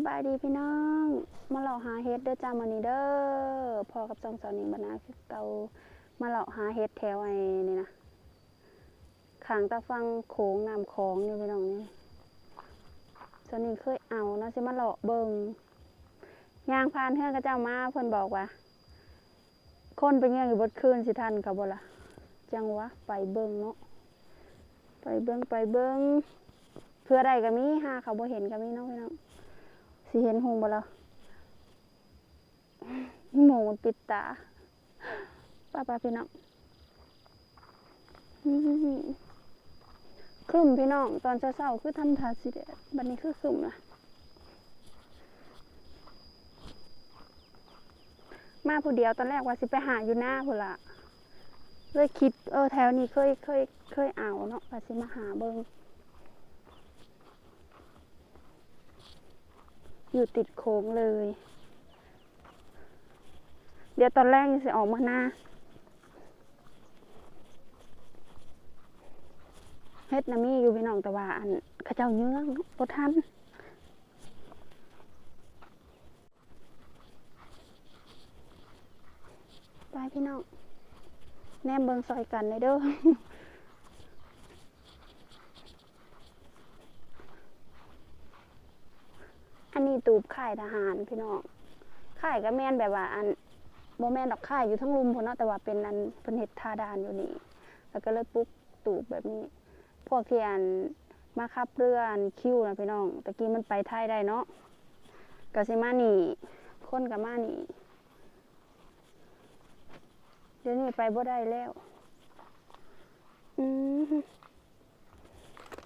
สบายดีพี่น้อง มาเลาะหาเฮ็ดเด้อจ้ามื้อนี้เด้อพอกับจองสาวนิงบรรณาคือเก่ามาเลาะหาเฮ็ดแถวไอ้นี่นะขางตาฟังโขงน้ำของอยู่พี่น้องนี่สาวนิงเคยเอานะสิมาเลาะเบิงยางผ่านเฮือนกระเจ้ามาเพิ่นบอกว่า คนไปเงี้ยอยู่บดคืนสิทันเขาบ่ล่ะจังวะไปเบิงเนาะไปเบิงไปเบิงเพื่อใดก็มีหาเขาบ่เห็นก็มีเนาะพี่น้อง สิเห็นหงบ่ล่ะหมูปิดตาป้าป้าพี่น้องครึ้มพี่น้องตอนเช้าๆคือทำทาสิเดดบัดนี้คือครึมละมาผู้เดียวตอนแรกว่าสิไปหาอยู่หน้าพุ่นละเลยคิดเออแถวนี้เคยเคยเคยเอาเนาะว่าสิมาหาเบิง อยู่ติดโค้งเลย เดี๋ยวตอนแรกนี่สิออกมาหน้า เฮ็ดนะมีอยู่พี่น้องแต่ว่าอันข้าเจ้าเยื้องบ่ทันไปพี่น้องแนมเบิงซอยกันเลยเด้อ อันนี้ ตูบค่ายทหารพี่น้องค่ายก็แม่นแบบว่าอันโมแม่นดอกค่ายอยู่ทั้งรุมพนเนาะแต่ว่าเป็นอันเป็นเห็ดทาดานอยู่นี่ แล้วก็เลยปลุ๊กตูบแบบนี้ พวกที่อันมาขับเรืออันคิวนะพี่น้องตะกี้มันไปไทยได้เนาะก็สิมานี่คนกับมานี่เดี๋ยวนี้ไปบ่ได้แล้ว อืม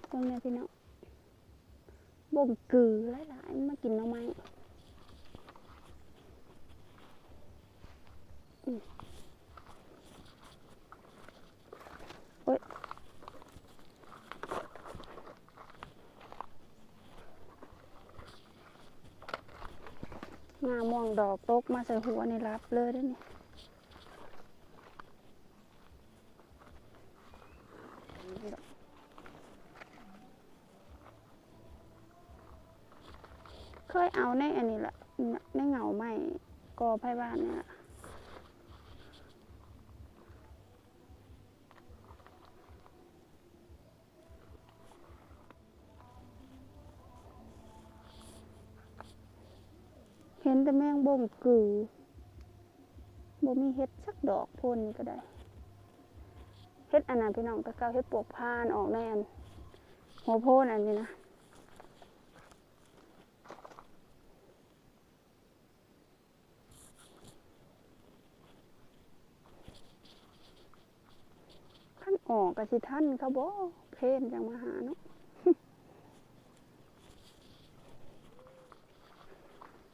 ตรงนี้พี่น้อง บ่มกือหลายๆมากินหน้อไม้โอ๊ยงาม่วงดอกตกมาใส่หัวในรับเลยเด้อนี่ย เอาในอันนี้แหละในเหงาใหม่กอไผ่บ้านเนี่ยล่ะเห็นแต่แมงบ่งกือบ่มีเฮ็ดสักดอกพ่นนี่ก็ได้เฮ็ดอันนั้นพี่น้องตะเกาเฮ็ดปวกพานออกในอันหัวโพ่นอันนี้นะ ขั้น ออกกะสิท่านเขาบ่เพนจังมาหาเนาะ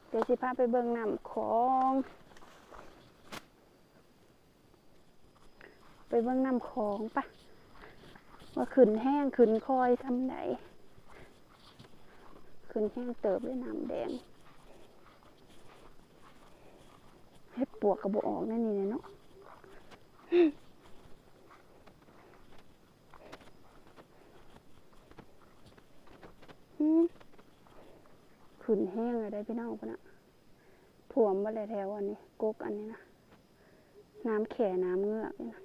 เดี๋ยวสิพาไปเบิ่งน้ำของไปเบิ่งน้ำของปะว่าขึ้นแห้งขึ้นคอยทำไหนขึ้นแห้งเติบด้วยน้ำแดงเฮ็ดปวกกระบอกออกนั่นนี่เนาะ อืมขึ้นแห้ง เลยได้พี่น้องปะนะถ่วมมาเลยแถวอันนี้กุกอันนี้นะน้ำแข่น้ำเงือกนี่นะ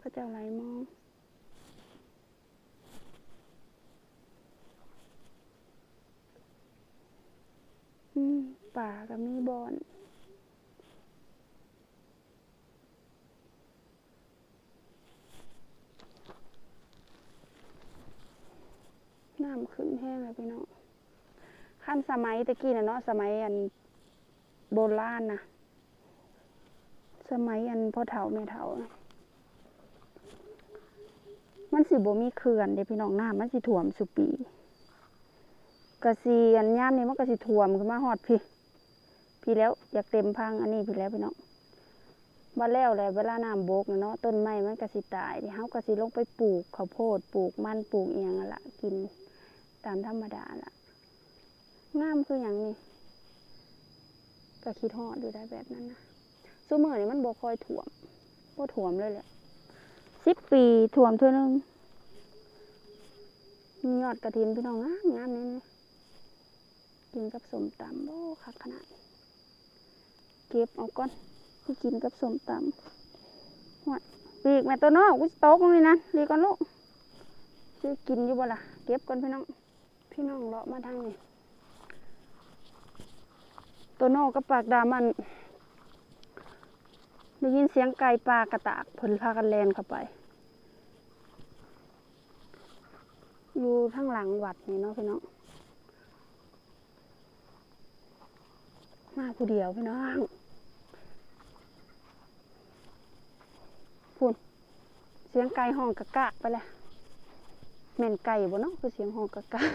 พระเจ้าไรมองป่าก็มีบอนน้ำขึ้นแห้งเลยพี่น้อง ขั้นสมัยตะกี้นะเนาะสมัยอันโบราณนะสมัยอันพ่อเฒ่าแม่เฒ่า มันสิบ่มีเขื่อนเด้พี่น้องน้ำมันสิท่วมสุปีกระสีอันย่ามนี้มันก็สิท่วมขึ้นมาฮอดพี่ พี่แล้วอยากเต็มพังอันนี้พี่แล้วพี่น้องมาแล้วแหละเวลาน้ำโบกเนาะต้นไม้มันก็สิตายเดี๋ยวเฮาก็สิลงไปปลูกข้าวโพดปลูกมันปลูกเอียงอะละกินตามธรรมดาละ งามคืออย่างนี้ก็คิดฮอดดูได้แบบนั้นนะซูเมอร์นี่มันบ่คอยถ่วมบ่ถ่วมเลยแหละสิบปีถ่วมเท่านึงมียอดกระถินพี่น้องงามงามนี่นะกินกับสมตำโอ้คักขนาด เก็บเอาก่อนกูกินกับสมตำหัวปีกแม่ตัวน้องกูสิตกลงนี่นะดีก่อนลูกซื้อกินอยู่บ่ล่ะ เก็บก่อนพี่น้อง พี่น้องเลาะมาทางนี้ ตัวน้องกับปากดามันได้ยินเสียงไก่ปลากระตากเพิ่นพากันแลนเข้าไป อยู่ข้างหลังวัดนี่เนาะพี่น้องมาผู้เดียวพี่น้องพูนเสียงไก่ห้องกะกากไปแล้วแม่นไก่บ่เนาะคือเสียงห้องกะกาก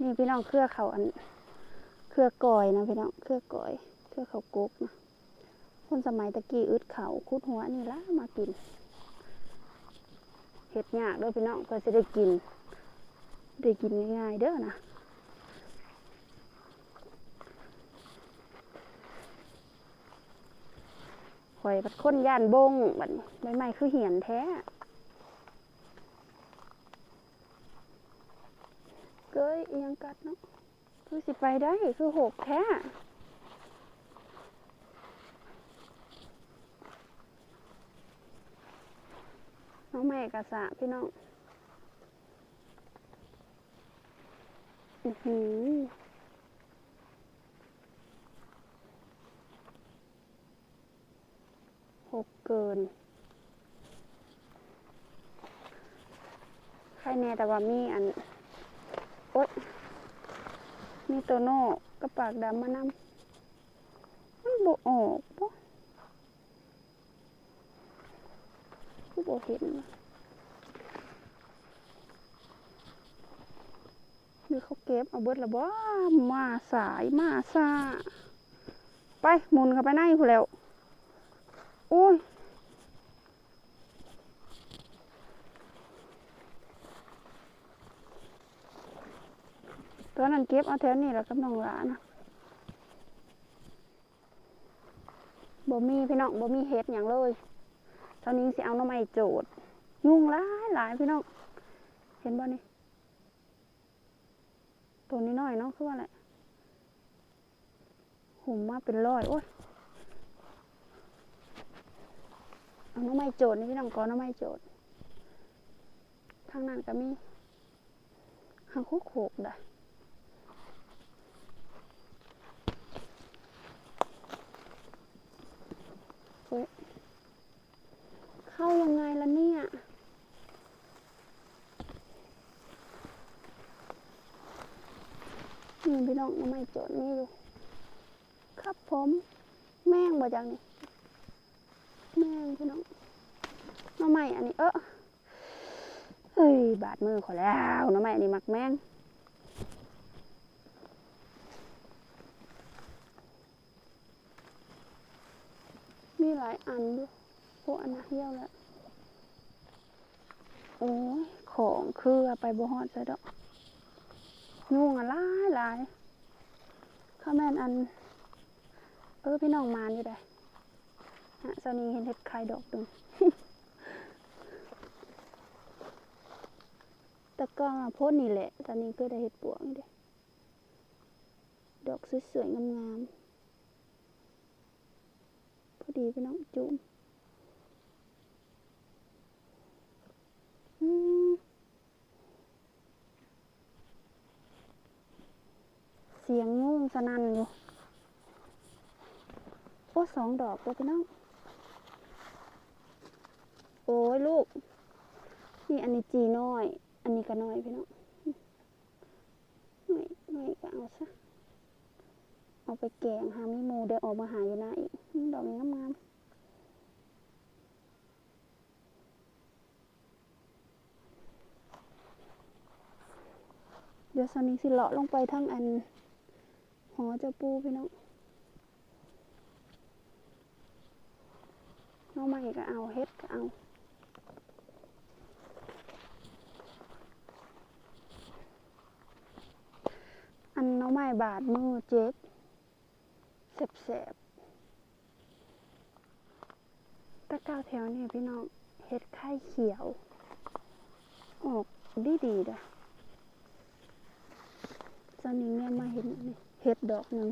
นี่พี่น้องเครือเขาอัน เครือก่อยนะพี่น้องเครือก่อย เครือเขากุกนะคนสมัยตะกี้อึดเขาคุดหัวนี่ละมากินเห็ดยากเด้วยพี่น้องเพื่อจะได้กิน ได้กินง่ายๆเด้อนะข่อยบัดคนย่านบงบัดใบไม้คือเหียนแท้ เกยอิหยังกัดเนาะ คือสิไปได้คือหกแท้น้องแม่กระสะพี่น้องอือหือหกเกิน ใครแน่แต่ว่ามีอันอ๊ย มีโตโน่กระปากดำมานำมันบ่ออกปะคือบ่เห็นหรือเขาเก็บเอาเบิดและบ่มาสายมาซาไปหมุนเข้าไปในพู้แล้วโอ้ย ตอนนั้นเก็บเอาแถวนี้แหละกับน้องหลานนะบ่มีพี่น้องบ่มีเห็ดอย่างเลยตอนนี้สิเอาหน้ำไม้โจดยุ่งหลายหลายพี่น้อง เห็นบ่นี่ตัวนี้น้อยเนาะคือว่าอะไรหุ่มมาเป็นร้อยโอ้ยเอาหน้ำไม้โจดนี่พี่น้องก่อนหน้ำไม้โจดทางนั้นก็มีหางคุกโขกได้ เฮ้ยเข้ายังไงล่ะเนี่ย นี่พี่น้องน้ำไม่จดนี่อยู่ ครับผม แม่งบ่จังนี่ แม่งพี่น้องน้ำไม่อันนี้เออเฮ้ย บาดมือขอแล้วน้ำไม่อันนี้มักแม่ง มีหลายอันด้วย พวกอันนะเยี่ยวแล้ว โอ้ยของคือไปบ่ฮอดซะดอกยุ่งอะหลายหลายข้าแม่นอัน เออพี่น้องมานอยู่ได้ฮะตอนนี้เห็นเห็ดไข่ดอกดึงแต่ก็มาพดนี่แหละ ตอนนี้ก็ได้เห็ดปวงนี่เด้ดอกสวยๆงามๆพอดีพี่น้องจุ่มอืม เสียงงูสนั่นอยู่โอ้สองดอกตัวพี่น้อง โอ้ยลูก นี่อันนี้จีน้อย อันนี้ก็น้อยพี่น้องน้อยน้อยก็เอาซะ เอาไปแกงหามีหมูเดี๋ยวออกมาหาอยู่หน้าอีก ดอกนี้งามๆ เดี๋ยวสันนี้สิเลาะลงไปทั้งอันหอเจ้าปูพี่น้องน้องใหม่ก็เอาเฮ็ดก็เอาอันน้องใหม่บาดมือเจ็บแสบๆตะก้าวแถวนี่พี่น้องเฮ็ดไข่เขียวออกดีดีเด้อ สาวนี้เนี่ยมาเห็นเห็ดดอกหนึ่ง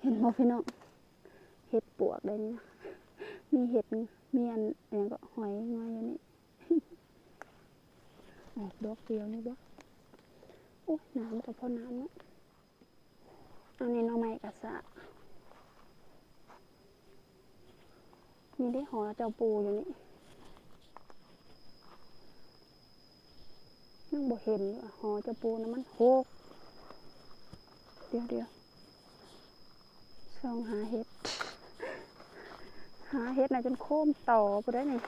เห็นบ่พี่น้องเห็ดปวกได้นี่นะมีเห็ดมีอันอันหยังก็หอยงอยอยู่นี่ออกดอกเดียวนี่บ่โอ้ยน้ำกับพ่อน้ำเนาะอันนี้น่องไม้กระสะมีได้หอเจ้าปูอยู่นี่ยังบ่เห็นอยู่อะหอเจ้าปูนะมันโหก เดี๋ยวเดี๋ยวส่องหาเห็ด หาเห็ดนะจนโค้มต่อไปได้นี่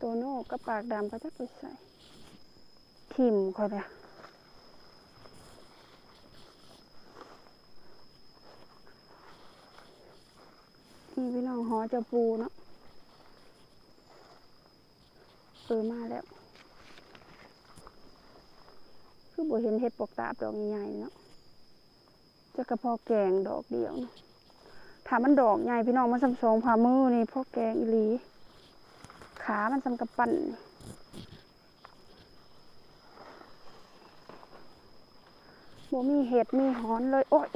ตัวโน่กับปากดำก็จะไปใส่ทิมคอยเดียวนี่พี่น้องหอเจะปูเนาะเออมาแล้ว คือบ่เห็นเห็ดปกตาบดอกใหญ่ๆเนาะจะกระเพาะแกงดอกเดียวนะถ้ามันดอกใหญ่พี่น้องมันสำสองผ่ามือนี่พอแกงอีหลี ขามันสำกระปั้นบ่มีเห็ดมีหอนเลย โอ้ย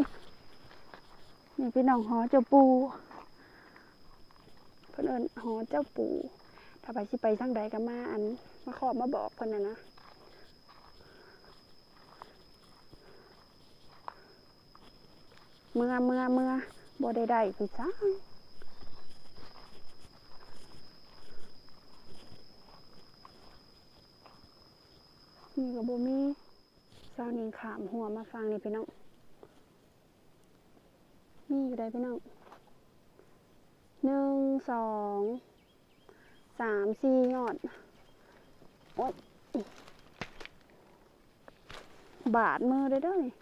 นี่พี่น้องหอเจ้าปูเพิ่นเอิ้นหอเจ้าปูถ้าไปสิไปทางใดก็มาอัน มาขอบมาบอกเพิ่นนะนะ เมื่อเมื่อเมื่อบ่ได้ได้พี่จ้านี่ก็บ่มีเช้านี้ขามหัวมาฟังนี่พี่น้องมีอยู่ได้พี่น้องหนึ่งสองสามสี่ยอดโอ๊ยบาดมือได้ด้อนี่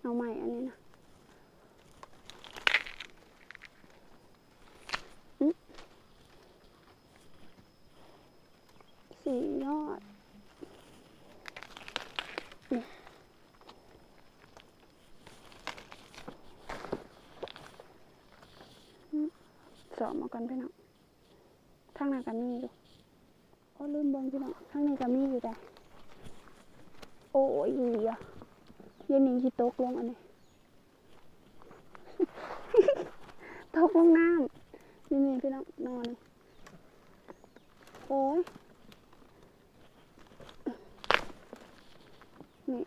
เอาใหม่อันนี้นะ สี่ยอดนี่อืมสอบมาก่อนพี่น้องทางหน้าก็มีอยู่ก็ลืมบิ่งพี่น้องทางนี้ก็มีอยู่แต่โอ้ยอีอะเย็นนี้ที่ตกลงอันนี้ ตกลงน้ำนี่นี่พี่น้องนอนเลยโอ้ย นี่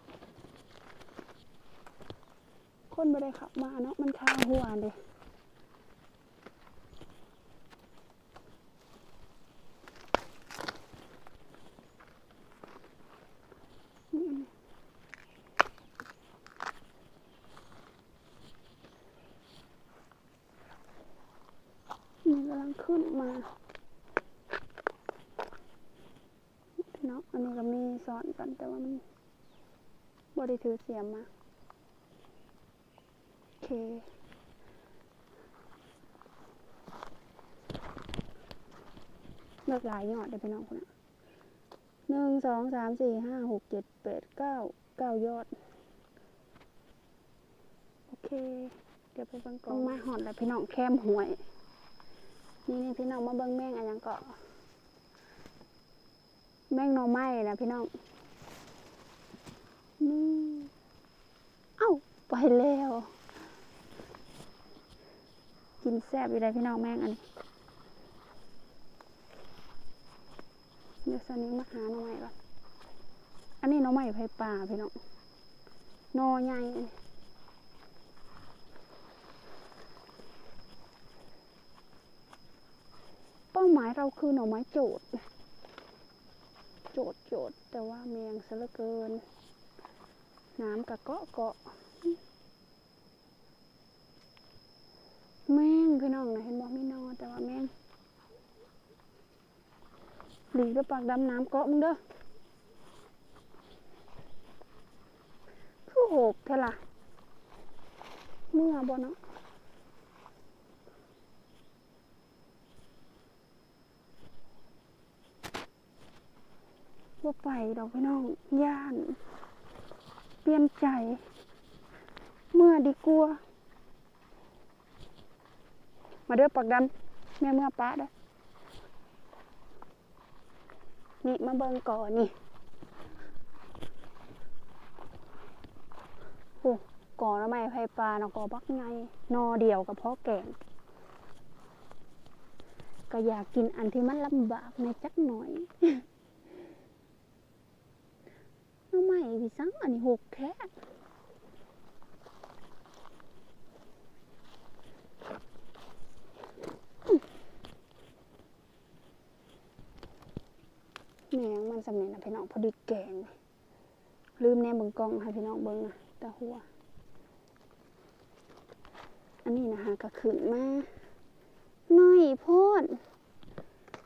คน ไม่ได้ขับมาเนาะมันคาหัวเด้นี่นี่กำลังขึ้นมาเนาะอันนี้ก็มีสอนกันแต่ว่ามันบริถือเสียมมา เค เลือกหลายยอดเลยพี่น้องคนน่ะหนึ่งสองสามสี่ห้าหกเจ็ดแปดเก้าเก้ายอด โอเค เดี๋ยวไปบังกองมาหอดแล้วพี่น้องแคมหวย นี่นี่พี่น้องมาเบิ้งแม่งอันยังเกาะแม่งนอไม้นะพี่น้องนี่เอ้า ไปแล้ว กินแซ่บอยู่ได้พี่น้องแม่งอันนี้เดี๋ยวสันนี้มาหาหน่อไม้ก่อนอันนี้หน่อไม้ไผ่ป่าพี่น้องนอใหญ่อันนี้เป้าหมายเราคือหน่อไม้โจดโจดโจดแต่ว่าเมียงซะเหลือเกิน น้ำกะเกาะเกาะแม่ง พี่น้องนะเห็นบอกไม่นอนแต่ว่าแม่งหลีกด้วยปากดำน้ำเกาะมึงเด้อคือโหกเท่าล่ะเมื่อบ่เนาะว่าไปดอกพี่น้อง ย่าน เปลี่ยนใจ เมื่อดีกลัว มาเด้อปักดำแม่เมื่อป้าเด้อนี่มาเบิ่งก่อนนี่โอ้ก่อแล้วไม่ไผ่ปลาเนาะก่อบักไงนอเดียวกับพ่อแก่งก็อยากกินอันที่มันลำบากในจักหน่อยน้องใหม่พี่สังอันนี้หกแค่ แมงมันสำเนียงนะพี่น้องพอดีแกง ลืมแนมเบิงกล้องให้พี่น้องเบิงนะตาหัว อันนี้นะคะก็ขึ้นมาน้อยโพด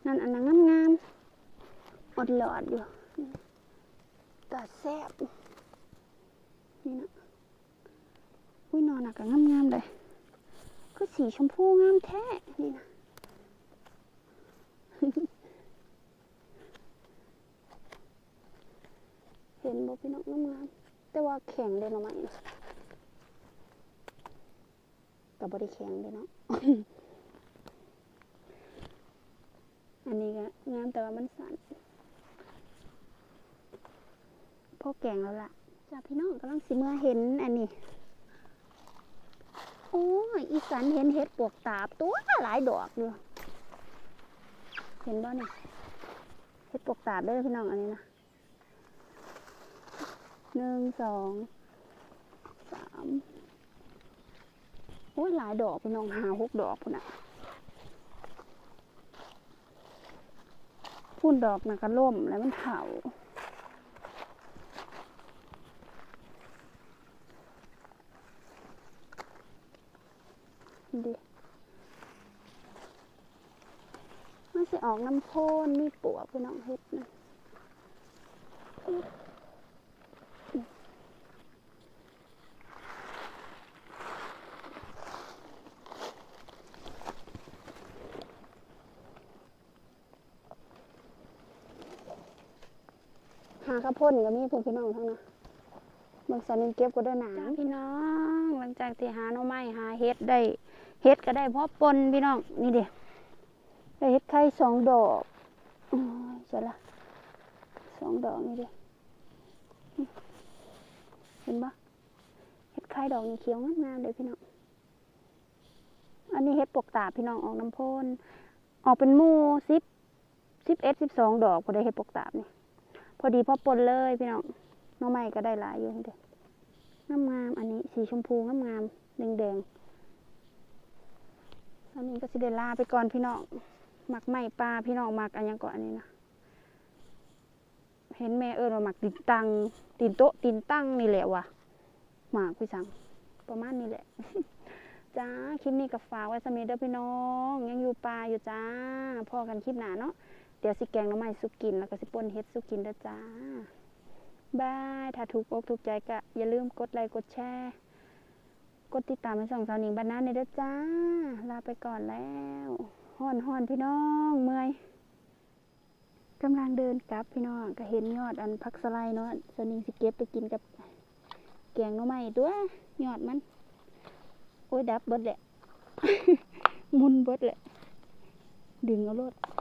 นั่นอันนั้นงามๆอดหลอดอยู่ตาแซบนี่นะอุ้ยนอนหนักก็งามๆเลยก็สีชมพูงามแท้นี่นะ เห็นบอพี่น้องน้ำงามแต่ว่าแข็งเลยเนาะไหมกับบริแข็งเลยเนาะอันนี้ก็งามแต่ว่ามันสั่นพ่อแกงแล้วล่ะจ้าพี่น้องกำลังสิเมื่อเห็นอันนี้โอ้ยอีสันเห็นเห็ดปวกตาบตัวหลายดอกอยู่เห็นบ่เนี่ยเห็ดปวกตาบด้อพี่น้องอันนี้นะ หนึ่งสองสามโอ้ยหลายดอกพี่น้องหาหกดอกพุ่นน่ะพุ่นดอกนะก็ล่มแล้วมันเผาดิมันสิออกน้ำโพนมีปวพี่น้องเฮ็ดนะากระพ่นก็มีผู้พี่น้องทั้งนั้นเบิ่งสันนิเก็บก็ได้หนาพี่น้อง หลังจากที่หาหน่อไม้หาเฮ็ดได้เฮ็ดก็ได้เพราะปนพี่น้องนี่เด้ได้เฮ็ดไข่สองดอกโอ้ยเสร็จละสองดอกนี่เด้เห็นปะเฮ็ดไข่ดอกนี่เขียวงามๆเลยพี่น้องอันนี้เฮ็ดปกตาพี่น้องออกน้ำพ่นออกเป็นมูสิบสิบเอ็ดสิบสองดอกพอได้เฮ็ดปกตาบนี่ พอดีพอปนเลยพี่น้องหน้องใหม่ก็ได้หลายอยู่เด็งามงามอันนี้สีชมพูงามงามแดงแดงอันนี้ก็สิเดลาไปก่อนพี่น้องหมักไหม้ปลาพี่น้องหมักอันยังก่อนอันนี้นะเห็นแม่เอิญว่าหมักตีนตังตีนโต๊ะตีนตั้งนี่แหละว่ะหมักพี่สังประมาณนี้แหละจ้าคลิปนี้ก็ฝากไว้สมีเด้อพี่น้อง ยังอยู่ปลาอยู่จ้าพอกันคลิปหนาเนาะ เดี๋ยวสิแกงน้ำไม้สุกิน แล้วก็สิป่นเฮ็ดสุกินด้จ้าบาย ถ้าถูกอกถูกใจก็อย่าลืมกดไลค์กดแชร์ กดติดตามให้ส่องสาวหนิงบ้านนาในด้จ้า ลาไปก่อนแล้วห่อนห่อนพี่น้องเมื่อยกำลังเดินกลับพี่น้องก็เห็นยอดอันพักสไลด์เนาะสาวหนิงสิเก็บไปกินกับแกงน้ำไม้ตัวยยอดมัน โอ้ยดับเบิดแหละมุนเบิดแหละดึงเอารถอ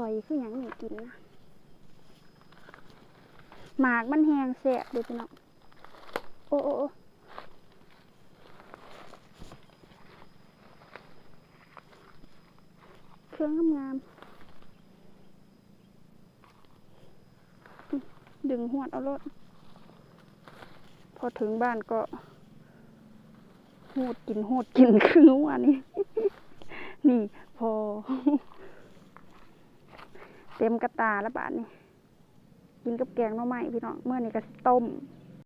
ร่อยคืออย่างนี้กินนะหมากมันแหงแสบเดูพี่น้องโอ้โอ้โอ้เครื่องงามดึงหวดเอารถพอถึงบ้านก็หูดกินหูดกินคือวันนี้นี่พอ เต็มกระตาแล้วบาทนี่กินกับแกงหน่อไม้พี่น้องเมื่อนี้ก็ต้ม